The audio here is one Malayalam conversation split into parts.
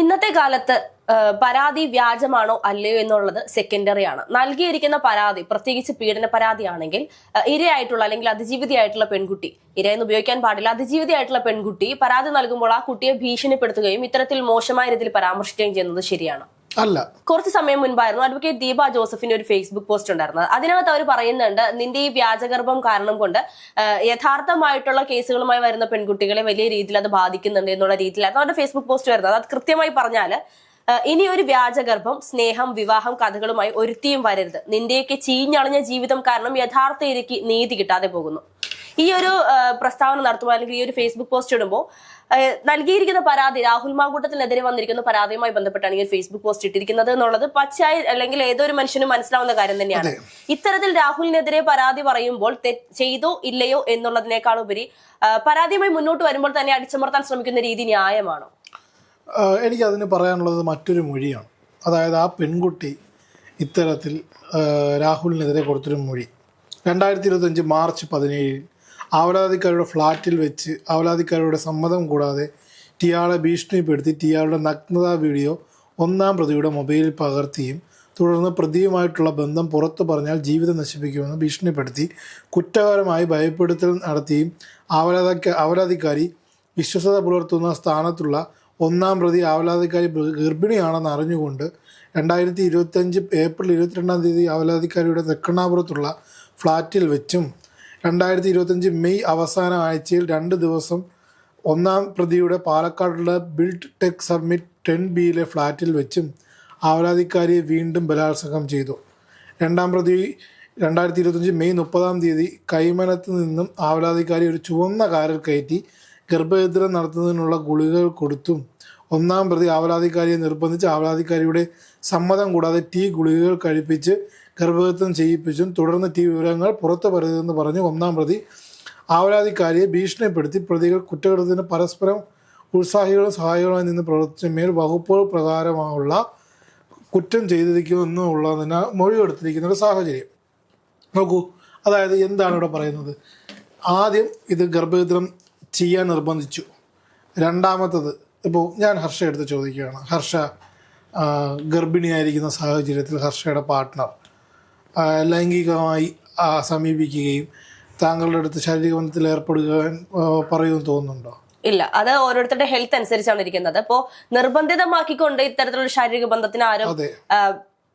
ഇന്നത്തെ കാലത്ത് പരാതി വ്യാജമാണോ അല്ലയോ എന്നുള്ളത് സെക്കൻഡറി ആണ്. നൽകിയിരിക്കുന്ന പരാതി പ്രത്യേകിച്ച് പീഡന പരാതിയാണെങ്കിൽ ഇരയായിട്ടുള്ള അല്ലെങ്കിൽ അതിജീവിതയായിട്ടുള്ള പെൺകുട്ടി ഇരയെന്ന് ഉപയോഗിക്കാൻ പാടില്ല അതിജീവിതയായിട്ടുള്ള പെൺകുട്ടി പരാതി നൽകുമ്പോൾ ആ കുട്ടിയെ ഭീഷണിപ്പെടുത്തുകയും ഇത്തരത്തിൽ മോശമായ രീതിയിൽ പരാമർശിക്കുകയും ചെയ്യുന്നത് ശരിയാണ്. അല്ല. കുറച്ച് സമയം മുൻപായിരുന്നു അഡ്വക്കേറ്റ് ദീപ ജോസഫിന്റെ ഒരു ഫേസ്ബുക്ക് പോസ്റ്റ് ഉണ്ടായിരുന്നത്. അതിനകത്ത് അവർ പറയുന്നുണ്ട് നിന്റെ ഈ വ്യാജഗർഭം കാരണം കൊണ്ട് യഥാർത്ഥമായിട്ടുള്ള കേസുകളുമായി വരുന്ന പെൺകുട്ടികളെ വലിയ രീതിയിൽ അത് ബാധിക്കുന്നുണ്ട് എന്നുള്ള രീതിയിലായിരുന്നു അവരുടെ ഫേസ്ബുക്ക് പോസ്റ്റ് വരുന്നത്. അത് കൃത്യമായി പറഞ്ഞാൽ ഇനി ഒരു വ്യാജഗർഭം സ്നേഹം വിവാഹം കഥകളുമായി ഒരുത്തിയും വരരുത്. നിന്റെയൊക്കെ ചീഞ്ഞളഞ്ഞ ജീവിതം കാരണം യഥാർത്ഥ നീതി കിട്ടാതെ പോകുന്നു. ഈ ഒരു പ്രസ്താവന നടത്തുമ്പോൾ അല്ലെങ്കിൽ ഈ ഒരു ഫേസ്ബുക്ക് പോസ്റ്റ് ഇടുമ്പോൾ നൽകിയിരിക്കുന്ന പരാതി രാഹുൽ മാകൂട്ടത്തിനെതിരെ വന്നിരിക്കുന്ന പരാതിയുമായി ബന്ധപ്പെട്ടാണ് ഈ ഒരു ഫേസ്ബുക്ക് പോസ്റ്റ് ഇട്ടിരിക്കുന്നത് എന്നുള്ളത് പച്ചയായി അല്ലെങ്കിൽ ഏതൊരു മനുഷ്യനും മനസ്സിലാവുന്ന കാര്യം തന്നെയാണ്. ഇത്തരത്തിൽ രാഹുലിനെതിരെ പരാതി പറയുമ്പോൾ ചെയ്തോ ഇല്ലയോ എന്നുള്ളതിനേക്കാൾ ഉപരി പരാതിയുമായി മുന്നോട്ട് വരുമ്പോൾ തന്നെ അടിച്ചമർത്താൻ ശ്രമിക്കുന്ന രീതി ന്യായമാണോ? എനിക്ക് എനിക്കതിന് പറയാനുള്ളത് മറ്റൊരു മൊഴിയാണ്. അതായത് ആ പെൺകുട്ടി ഇത്തരത്തിൽ രാഹുലിനെതിരെ കൊടുത്തൊരു മൊഴി. രണ്ടായിരത്തി ഇരുപത്തഞ്ച് മാർച്ച് പതിനേഴിൽ ആവലാതിക്കാരുടെ ഫ്ലാറ്റിൽ വെച്ച് ആവലാതിക്കാരുടെ സമ്മതം കൂടാതെ ടിയാളെ ഭീഷണിപ്പെടുത്തി ടിയാളുടെ നഗ്നതാ വീഡിയോ ഒന്നാം പ്രതിയുടെ മൊബൈലിൽ പകർത്തിയും തുടർന്ന് പ്രതിയുമായിട്ടുള്ള ബന്ധം പുറത്തു പറഞ്ഞാൽ ജീവിതം നശിപ്പിക്കുമെന്ന് ഭീഷണിപ്പെടുത്തി കുറ്റകരമായി ഭയപ്പെടുത്തൽ നടത്തിയും ആവലാതിക്ക ആവലാതിക്കാരി വിശ്വസത പുലർത്തുന്ന സ്ഥാനത്തുള്ള ഒന്നാം പ്രതി ആവലാതിക്കാരി ഗർഭിണിയാണെന്ന് അറിഞ്ഞുകൊണ്ട് രണ്ടായിരത്തി ഇരുപത്തഞ്ച് ഏപ്രിൽ ഇരുപത്തിരണ്ടാം തീയതി ആവലാതിക്കാരിയുടെ തെക്കണ്ണാപുരത്തുള്ള ഫ്ലാറ്റിൽ വെച്ചും രണ്ടായിരത്തി ഇരുപത്തഞ്ച് മെയ് അവസാന ആഴ്ചയിൽ രണ്ട് ദിവസം ഒന്നാം പ്രതിയുടെ പാലക്കാടുള്ള ബിൽഡ് ടെക് സബ്മിറ്റ് ടെൻ ബിയിലെ ഫ്ളാറ്റിൽ വെച്ചും ആവലാതിക്കാരിയെ വീണ്ടും ബലാത്സംഗം ചെയ്തു. രണ്ടാം പ്രതി രണ്ടായിരത്തി ഇരുപത്തഞ്ച് മെയ് മുപ്പതാം തീയതി കൈമനത്ത് നിന്നും ആവലാതിക്കാരി ഒരു ചുവന്ന കാറിൽ കയറ്റി ഗർഭഛിദ്രം നടത്തുന്നതിനുള്ള ഗുളികൾ കൊടുത്തും ഒന്നാം പ്രതി ആവലാതിക്കാരിയെ നിർബന്ധിച്ച് ആവലാതിക്കാരിയുടെ സമ്മതം കൂടാതെ ടീ ഗുളികകൾ കഴിപ്പിച്ച് ഗർഭഛിദ്രം ചെയ്യിപ്പിച്ചും തുടർന്ന് ടി വിവരങ്ങൾ പുറത്തു പറയരുതെന്ന് പറഞ്ഞ് ഒന്നാം പ്രതി ആവലാതിക്കാരിയെ ഭീഷണിപ്പെടുത്തി പ്രതികൾ കുറ്റകൃത്യത്തിന് പരസ്പരം ഉത്സാഹികളും സഹായികളുമായി നിന്ന് പ്രവർത്തിച്ച മേൽ വകുപ്പുകൾ പ്രകാരമുള്ള കുറ്റം ചെയ്തിരിക്കുമെന്നുള്ളതിനാൽ മൊഴിയെടുത്തിരിക്കുന്ന ഒരു സാഹചര്യം. നോക്കൂ അതായത് എന്താണ് ഇവിടെ പറയുന്നത്? ആദ്യം ഇത് ഗർഭഛിദ്രം ചെയ്യാൻ നിർബന്ധിച്ചു. രണ്ടാമത്തത് ഇപ്പോൾ ഞാൻ ഹർഷ എടുത്ത് ചോദിക്കുകയാണ്. ഹർഷ ഗർഭിണിയായിരിക്കുന്ന സാഹചര്യത്തിൽ ഹർഷയുടെ പാർട്ട്ണർ ലൈംഗികമായി സമീപിക്കുകയും താങ്കളുടെ അടുത്ത് ശാരീരിക ബന്ധത്തിൽ ഏർപ്പെടുകയും ആ, പറയുമെന്ന് തോന്നുന്നുണ്ടോ? ഇല്ല. അത് ഓരോരുത്തരുടെ ഹെൽത്ത് അനുസരിച്ചാണ് ഇരിക്കുന്നത്. അപ്പോ നിർബന്ധിതമാക്കിക്കൊണ്ട് ഇത്തരത്തിലുള്ള ശാരീരിക ബന്ധത്തിന് ആരും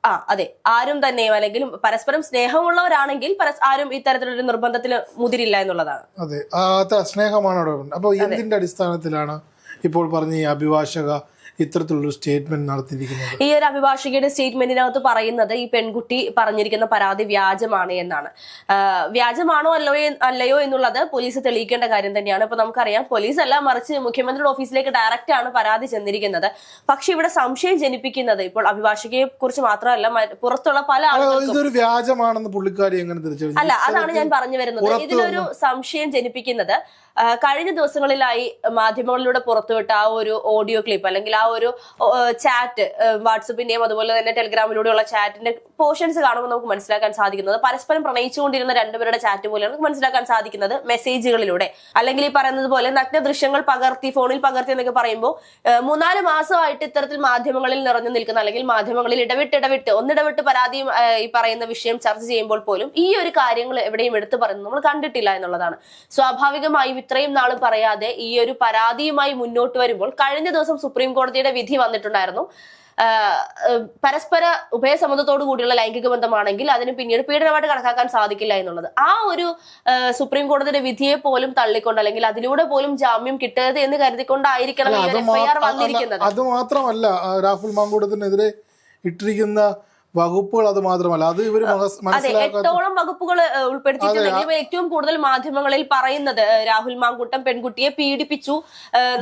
ആ, അതെ. ആരും തന്നെയും അല്ലെങ്കിൽ പരസ്പരം സ്നേഹമുള്ളവരാണെങ്കിൽ ആരും ഇത്തരത്തിലൊരു നിർബന്ധത്തിൽ മുതിരില്ല എന്നുള്ളതാണ്. അതെ. സ്നേഹമാണ് അവിടെ. അപ്പോൾ എന്തിന്റെ അടിസ്ഥാനത്തിലാണ് ഇപ്പോൾ പറഞ്ഞ ഈ അഭിഭാഷക ഇത്തരത്തിലുള്ളൊരു സ്റ്റേറ്റ്മെന്റ് നടത്തിയിരിക്കുന്നത്? ഈ ഒരു അഭിഭാഷകയുടെ സ്റ്റേറ്റ്മെന്റിനകത്ത് പറയുന്നത് ഈ പെൺകുട്ടി പറഞ്ഞിരിക്കുന്ന പരാതി വ്യാജമാണ് എന്നാണ്. വ്യാജമാണോ അല്ലയോ അല്ലയോ എന്നുള്ളത് പോലീസ് തെളിയിക്കേണ്ട കാര്യം തന്നെയാണ്. ഇപ്പൊ നമുക്കറിയാം പോലീസ് അല്ല മറിച്ച് മുഖ്യമന്ത്രിയുടെ ഓഫീസിലേക്ക് ഡയറക്റ്റ് ആണ് പരാതി ചെന്നിരിക്കുന്നത്. പക്ഷെ ഇവിടെ സംശയം ജനിപ്പിക്കുന്നത് ഇപ്പോൾ അഭിഭാഷകയെ കുറിച്ച് മാത്രമല്ല പുറത്തുള്ള പല വ്യാജമാണെന്ന് പുള്ളിക്കാരി എങ്ങനെ തിരിച്ചറിഞ്ഞു? അല്ല അതാണ് ഞാൻ പറഞ്ഞു വരുന്നത്. ഇതിലൊരു സംശയം ജനിപ്പിക്കുന്നത് കഴിഞ്ഞ ദിവസങ്ങളിലായി മാധ്യമങ്ങളിലൂടെ പുറത്തുവിട്ട ആ ഒരു ഓഡിയോ ക്ലിപ്പ് അല്ലെങ്കിൽ ആ ഒരു ചാറ്റ് വാട്സപ്പിന്റെയും അതുപോലെ തന്നെ ടെലിഗ്രാമിലൂടെയുള്ള ചാറ്റിന്റെ പോർഷൻസ് കാണുമ്പോൾ നമുക്ക് മനസ്സിലാക്കാൻ സാധിക്കുന്നത്. പരസ്പരം പ്രണയിച്ചുകൊണ്ടിരുന്ന രണ്ടുപേരുടെ ചാറ്റ് പോലെയാണ് നമുക്ക് മനസ്സിലാക്കാൻ സാധിക്കുന്നത് മെസ്സേജുകളിലൂടെ അല്ലെങ്കിൽ ഈ പറയുന്നത് പോലെ നഗ്ന ദൃശ്യങ്ങൾ പകർത്തി ഫോണിൽ പകർത്തി എന്നൊക്കെ പറയുമ്പോൾ മൂന്നാൽ മാസമായിട്ട് ഇത്തരത്തിൽ മാധ്യമങ്ങളിൽ നിറഞ്ഞു നിൽക്കുന്ന അല്ലെങ്കിൽ മാധ്യമങ്ങളിൽ ഇടവിട്ട് ഇടവിട്ട് ഒന്നിടവിട്ട് പരാതിയും ഈ പറയുന്ന വിഷയം ചർച്ച ചെയ്യുമ്പോൾ പോലും ഈ ഒരു കാര്യങ്ങൾ എവിടെയും എടുത്തു പറയുന്നത് നമ്മൾ കണ്ടിട്ടില്ല എന്നുള്ളതാണ്. സ്വാഭാവികമായും ഇത്രയും നാൾ പറയാതെ ഈ ഒരു പരാതിയുമായി മുന്നോട്ട് വരുമ്പോൾ കഴിഞ്ഞ ദിവസം സുപ്രീം കോടതിയുടെ വിധി വന്നിട്ടുണ്ടായിരുന്നു. പരസ്പര ഉഭയസമ്മതത്തോടു കൂടിയുള്ള ലൈംഗിക ബന്ധമാണെങ്കിൽ അതിന് പിന്നീട് പീഡനമായിട്ട് കണക്കാക്കാൻ സാധിക്കില്ല എന്നുള്ളത്. ആ ഒരു സുപ്രീം കോടതിയുടെ വിധിയെ പോലും തള്ളിക്കൊണ്ട് അല്ലെങ്കിൽ അതിലൂടെ പോലും ജാമ്യം കിട്ടരുത് എന്ന് കരുതിക്കൊണ്ടായിരിക്കണം വന്നിരിക്കുന്നത്. അത് മാത്രമല്ല രാഹുൽ മാങ്കൂടത്തിനെതിരെ ഇട്ടിരിക്കുന്ന വകുപ്പുകൾ അത് മാത്രമല്ല. അത് ഇവർ അതെ എട്ടോളം വകുപ്പുകൾ ഉൾപ്പെടുത്തിയിട്ടുണ്ടെങ്കിലും ഏറ്റവും കൂടുതൽ മാധ്യമങ്ങളിൽ പറയുന്നത് രാഹുൽ മാങ്കൂട്ടം പെൺകുട്ടിയെ പീഡിപ്പിച്ചു ഏഹ്,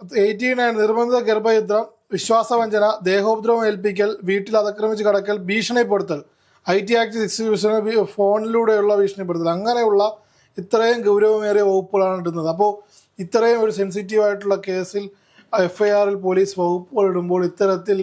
ബി നയൻ നിർബന്ധിത ഗർഭയുദ്ധം വിശ്വാസവഞ്ചന ദേഹോപദ്രവം ഏൽപ്പിക്കൽ വീട്ടിൽ അതിക്രമിച്ച് കടക്കൽ ഭീഷണിപ്പെടുത്തൽ ഐ ടി ആക്ട് സിക്സ് ഫോണിലൂടെയുള്ള ഭീഷണിപ്പെടുത്തൽ. അങ്ങനെയുള്ള ഇത്രയും ഗൗരവമേറിയ വകുപ്പുകളാണ് ഇടുന്നത്. അപ്പോൾ ഇത്രയും ഒരു സെൻസിറ്റീവ് ആയിട്ടുള്ള കേസിൽ എഫ് ഐ ആറിൽ പോലീസ് വകുപ്പുകൾ ഇടുമ്പോൾ ഇത്തരത്തിൽ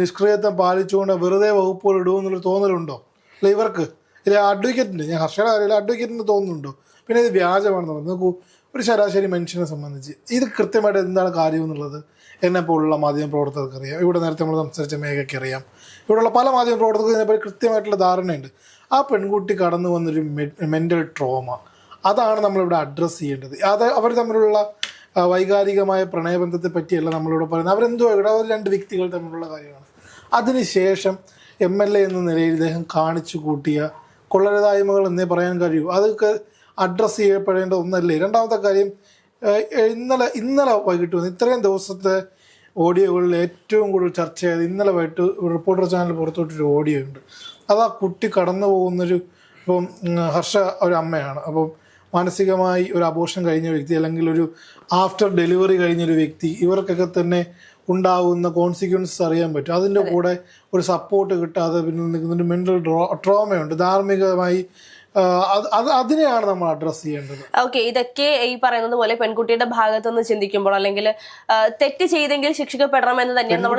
നിഷ്ക്രിയത്വം പാലിച്ചുകൊണ്ട് വെറുതെ വകുപ്പുകൾ ഇടുമെന്നുള്ള തോന്നലുണ്ടോ? അല്ല ഇവർക്ക്. ഇല്ല അഡ്വക്കേറ്റിന് ഞാൻ ഹർഷയുടെ കാര്യമില്ല അഡ്വക്കേറ്റിന് തോന്നുന്നുണ്ടോ? പിന്നെ ഇത് വ്യാജമാണെന്ന് പറഞ്ഞു. നോക്കൂ ഒരു ശരാശരി മനുഷ്യനെ സംബന്ധിച്ച് ഇത് കൃത്യമായിട്ട് എന്താണ് കാര്യം എന്നുള്ളത് എന്നെ പോലുള്ള മാധ്യമ പ്രവർത്തകർക്ക് അറിയാം. ഇവിടെ നേരത്തെ നമ്മൾ സംസാരിച്ച മേഘയ്ക്ക് അറിയാം. ഇവിടെയുള്ള പല മാധ്യമ പ്രവർത്തകർക്ക് ഇതിനെപ്പറ്റി കൃത്യമായിട്ടുള്ള ധാരണയുണ്ട്. ആ പെൺകുട്ടി കടന്നു വന്നൊരു മെന്റൽ ട്രോമ അതാണ് നമ്മളിവിടെ അഡ്രസ്സ് ചെയ്യേണ്ടത്. അത് അവർ തമ്മിലുള്ള വൈകാരികമായ പ്രണയബന്ധത്തെ പറ്റിയല്ല നമ്മളിവിടെ പറയുന്നത്. അവരെന്തോ ഇവിടെ? അവർ രണ്ട് വ്യക്തികൾ തമ്മിലുള്ള കാര്യമാണ്. അതിനുശേഷം എം എൽ എ എന്ന നിലയിൽ ഇദ്ദേഹം കാണിച്ചു കൂട്ടിയ കൊള്ളരുതായ്മകൾ എന്നേ പറയാൻ കഴിയൂ. അതൊക്കെ അഡ്രസ്സ് ചെയ്യപ്പെടേണ്ട ഒന്നല്ലേ. രണ്ടാമത്തെ കാര്യം ഇന്നലെ ഇന്നലെ വൈകിട്ട് വന്ന് ഇത്രയും ദിവസത്തെ ഓഡിയോകളിൽ ഏറ്റവും കൂടുതൽ ചർച്ച ചെയ്ത് ഇന്നലെ വൈകിട്ട് റിപ്പോർട്ടർ ചാനൽ പുറത്തുവിട്ടൊരു ഓഡിയോ ഉണ്ട്. അത് ആ കുട്ടി കടന്നു പോകുന്നൊരു ഇപ്പം ഹർഷ ഒരു അമ്മയാണ്. അപ്പം മാനസികമായി ഒരു അപോഷം കഴിഞ്ഞ വ്യക്തി അല്ലെങ്കിൽ ഒരു ആഫ്റ്റർ ഡെലിവറി കഴിഞ്ഞൊരു വ്യക്തി ഇവർക്കൊക്കെ തന്നെ ഉണ്ടാകുന്ന കോൺസിക്വൻസസ് അറിയാൻ പറ്റും. അതിന്റെ കൂടെ ഒരു സപ്പോർട്ട് കിട്ടാതെ പിന്നെ നിൽക്കുന്നൊരു മെന്റൽ ട്രോമയുണ്ട് ധാർമ്മികമായി അത് അത് അതിനെയാണ് നമ്മൾ അഡ്രസ് ചെയ്യേണ്ടത്. ഓക്കെ ഇതൊക്കെ ഈ പറയുന്നത് പോലെ പെൺകുട്ടിയുടെ ഭാഗത്തു നിന്ന് ചിന്തിക്കുമ്പോൾ അല്ലെങ്കിൽ തെറ്റ് ചെയ്തെങ്കിൽ ശിക്ഷിക്കപ്പെടണം എന്ന് തന്നെയാണ് നമ്മൾ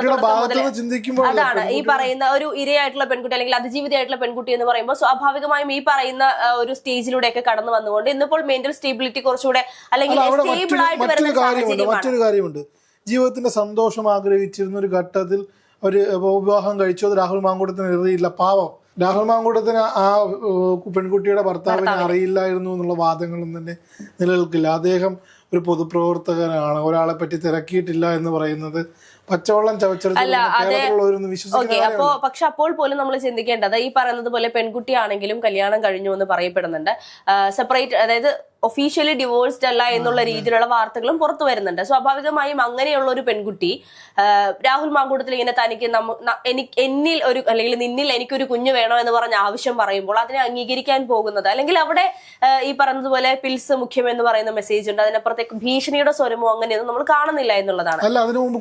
അതാണ്. ഈ പറയുന്ന ഒരു ഇരയായിട്ടുള്ള പെൺകുട്ടി അല്ലെങ്കിൽ അതിജീവിതയായിട്ടുള്ള പെൺകുട്ടി എന്ന് പറയുമ്പോൾ സ്വാഭാവികമായും ഈ പറയുന്ന ഒരു സ്റ്റേജിലൂടെയൊക്കെ കടന്നു വന്നുകൊണ്ട് ഇന്നിപ്പോൾ മെന്റൽ സ്റ്റേബിലിറ്റി കുറച്ചുകൂടെ അല്ലെങ്കിൽ സ്റ്റേബിൾ ആയിട്ട് വരുന്ന മറ്റൊരു കാര്യമുണ്ട് ജീവിതത്തിന്റെ സന്തോഷം ആഗ്രഹിച്ചിരുന്ന ഒരു ഘട്ടത്തിൽ ഒരു വിവാഹം കഴിച്ചത് രാഹുൽ മാങ്കൂട്ടത്തിന് എറിയില്ല പാവം. രാഹുൽ മാങ്കൂട്ടത്തിന് ആ പെൺകുട്ടിയുടെ ഭർത്താവിനെ അറിയില്ലായിരുന്നു എന്നുള്ള വാദങ്ങളൊന്നും തന്നെ നിലനിൽക്കില്ല. അദ്ദേഹം ഒരു പൊതുപ്രവർത്തകനാണ്. ഒരാളെ പറ്റി തിരക്കിയിട്ടില്ല എന്ന് പറയുന്നത് പച്ചവെള്ളം അപ്പോ പക്ഷെ അപ്പോൾ പോലും നമ്മൾ ചിന്തിക്കേണ്ടത് ഈ പറയുന്നത് പോലെ പെൺകുട്ടിയാണെങ്കിലും കല്യാണം കഴിഞ്ഞു എന്ന് പറയപ്പെടുന്നുണ്ട്. സെപ്പറേറ്റ് അതായത് ഒഫീഷ്യലി ഡിവോഴ്സ്ഡ് അല്ല എന്നുള്ള രീതിയിലുള്ള വാർത്തകളും പുറത്തു വരുന്നുണ്ട്. സ്വാഭാവികമായും അങ്ങനെയുള്ള ഒരു പെൺകുട്ടി രാഹുൽ മാങ്കൂട്ടത്തിൽ ഇങ്ങനെ തനിക്ക് എനിക്ക് എന്നിൽ ഒരു അല്ലെങ്കിൽ നിന്നിൽ എനിക്കൊരു കുഞ്ഞു വേണോ എന്ന് പറഞ്ഞ ആവശ്യം പറയുമ്പോൾ അതിനെ അംഗീകരിക്കാൻ പോകുന്നത്. അല്ലെങ്കിൽ അവിടെ ഈ പറഞ്ഞതുപോലെ പിൽസ് മുഖ്യം എന്ന് പറയുന്ന മെസ്സേജ് ഉണ്ട്. അതിനപ്പുറത്തേക്ക് ഭീഷണിയുടെ സ്വരമോ അങ്ങനെയൊന്നും നമ്മൾ കാണുന്നില്ല എന്നുള്ളതാണ്. അല്ല അതിനു മുമ്പ്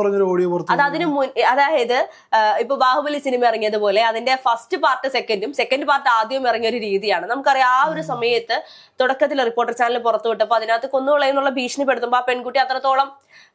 പറഞ്ഞൊരു ഓഡിയോ അത് അതിന് മുൻ അതായത് ഇപ്പൊ ബാഹുബലി സിനിമ ഇറങ്ങിയതുപോലെ അതിന്റെ ഫസ്റ്റ് പാർട്ട് സെക്കൻഡും സെക്കൻഡ് പാർട്ട് ആദ്യം ഇറങ്ങിയ ഒരു രീതിയാണ്. നമുക്കറിയാം ആ ഒരു സമയത്ത് തുടക്കത്തിൽ റിപ്പോർട്ടർ ചാനൽ പുറത്തു വിട്ടപ്പോൾ അതിനകത്ത് കൊന്നുകളയെന്നുള്ള ഭീഷണിപ്പെടുത്തുമ്പോൾ ആ പെൺകുട്ടി അത്രത്തോളം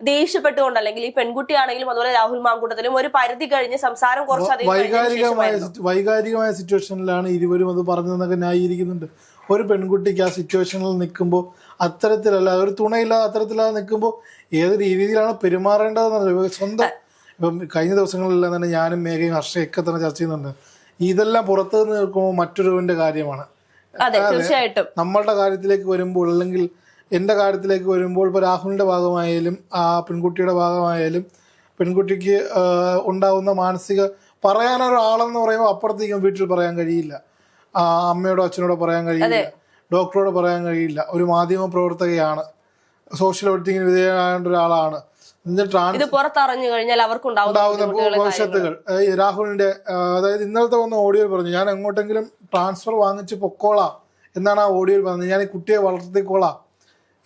ദേഷ്യപ്പെട്ടുകൊണ്ട് അല്ലെങ്കിൽ ഈ പെൺകുട്ടിയാണെങ്കിലും അതുപോലെ രാഹുൽ മാങ്കൂട്ടത്തിലും ഒരു പരിധി കഴിഞ്ഞ് സംസാരം കുറച്ച് വൈകാരികമായ വൈകാരികമായ സിറ്റുവേഷനിലാണ് ഇരുവരും അത് പറഞ്ഞതെന്നൊക്കെ ന്യായീകരിക്കുന്നുണ്ട്. ഒരു പെൺകുട്ടിക്ക് ആ സിറ്റുവേഷനിൽ നിൽക്കുമ്പോൾ അത്തരത്തിലല്ല ഒരു തുണയില്ലാതെ അത്തരത്തിലാതെ നിൽക്കുമ്പോൾ ഏത് രീതിയിലാണ് പെരുമാറേണ്ടതെന്ന് സ്വന്തം ഇപ്പം കഴിഞ്ഞ ദിവസങ്ങളിലെല്ലാം തന്നെ ഞാനും മേഘയും ഹർഷയൊക്കെ തന്നെ ചർച്ച ചെയ്യുന്നുണ്ട്. ഇതെല്ലാം പുറത്തു നിന്ന് നിൽക്കുമ്പോൾ മറ്റൊരുവിന്റെ കാര്യമാണ്. അതെ തീർച്ചയായിട്ടും. നമ്മളുടെ കാര്യത്തിലേക്ക് വരുമ്പോൾ അല്ലെങ്കിൽ എന്റെ കാര്യത്തിലേക്ക് വരുമ്പോൾ ഇപ്പോൾ രാഹുലിന്റെ ഭാഗമായാലും ആ പെൺകുട്ടിയുടെ ഭാഗമായാലും പെൺകുട്ടിക്ക് ഉണ്ടാവുന്ന മാനസിക പറയാനൊരാളെന്ന് പറയുമ്പോൾ അപ്പുറത്തേക്കും വീട്ടിൽ പറയാൻ കഴിയില്ല. ആ, അമ്മയോടോ അച്ഛനോടോ പറയാൻ കഴിയില്ല. ഡോക്ടറോട് പറയാൻ കഴിയില്ല. ഒരു മാധ്യമ പ്രവർത്തകയാണ്. സോഷ്യൽ ഓഡിറ്റിങ്ങിന് വിധേയമായ ഒരാളാണ്. ഇത് പുറത്തറിഞ്ഞു കഴിഞ്ഞാൽ അവർക്കുണ്ടാവുന്ന ഭവിഷ്യത്തുകൾ. രാഹുലിന്റെ അതായത് ഇന്നലത്തെ വന്ന ഓഡിയോയിൽ പറഞ്ഞു ഞാൻ എങ്ങോട്ടെങ്കിലും ട്രാൻസ്ഫർ വാങ്ങിച്ച് പൊക്കോളാം എന്നാണ് ആ ഓഡിയോയിൽ പറഞ്ഞത്. ഞാൻ ഈ കുട്ടിയെ വളർത്തിക്കോളാം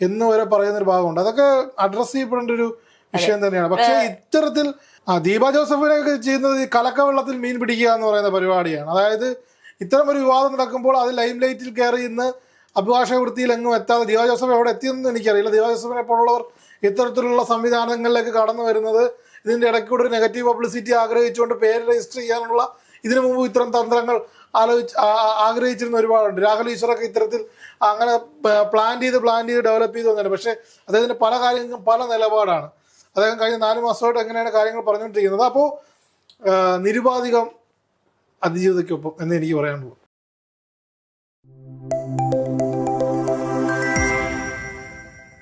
എന്ന് വരെ പറയുന്ന ഒരു ഭാഗമുണ്ട്. അതൊക്കെ അഡ്രസ് ചെയ്യപ്പെടേണ്ട ഒരു വിഷയം തന്നെയാണ്. പക്ഷെ ഇത്തരത്തിൽ ആ ദീപ ജോസഫിനൊക്കെ ചെയ്യുന്നത് ഈ കലക്ക വെള്ളത്തിൽ മീൻ പിടിക്കുക എന്ന് പറയുന്ന പരിപാടിയാണ്. അതായത് ഇത്തരം ഒരു വിവാദം നടക്കുമ്പോൾ അത് ലൈം ലൈറ്റിൽ കയറി ഇന്ന് അഭിഭാഷക വൃത്തിയിൽ എങ്ങും എത്താതെ ദിവാ ജോസഫ് എവിടെ എത്തിയെന്ന് എനിക്കറിയില്ല. ദിവാ ജോസഫിനെ പോലുള്ളവർ ഇത്തരത്തിലുള്ള സംവിധാനങ്ങളിലേക്ക് കടന്നു വരുന്നത് ഇതിന്റെ ഇടയ്ക്കൂടെ ഒരു നെഗറ്റീവ് പബ്ലിസിറ്റി ആഗ്രഹിച്ചുകൊണ്ട് പേര് രജിസ്റ്റർ ചെയ്യാനുള്ള ഇതിനു മുമ്പ് ഇത്തരം തന്ത്രങ്ങൾ ആലോചിച്ച് ആഗ്രഹിച്ചിരുന്ന ഒരുപാടുണ്ട്. രാഹുൽ ഈശ്വറൊക്കെ ഇത്തരത്തിൽ അങ്ങനെ പ്ലാൻ ചെയ്ത് പ്ലാൻ ചെയ്ത് ഡെവലപ്പ് ചെയ്ത് വന്നിട്ടുണ്ട്. പക്ഷേ അദ്ദേഹത്തിന്റെ പല കാര്യങ്ങൾക്കും പല നിലപാടാണ്. അദ്ദേഹം കഴിഞ്ഞ നാല് മാസമായിട്ട് എങ്ങനെയാണ് കാര്യങ്ങൾ പറഞ്ഞുകൊണ്ടിരിക്കുന്നത്. അപ്പോൾ നിരുപാധികം അതിജീവിതയ്ക്കൊപ്പം എന്ന് എനിക്ക് പറയാനുള്ളൂ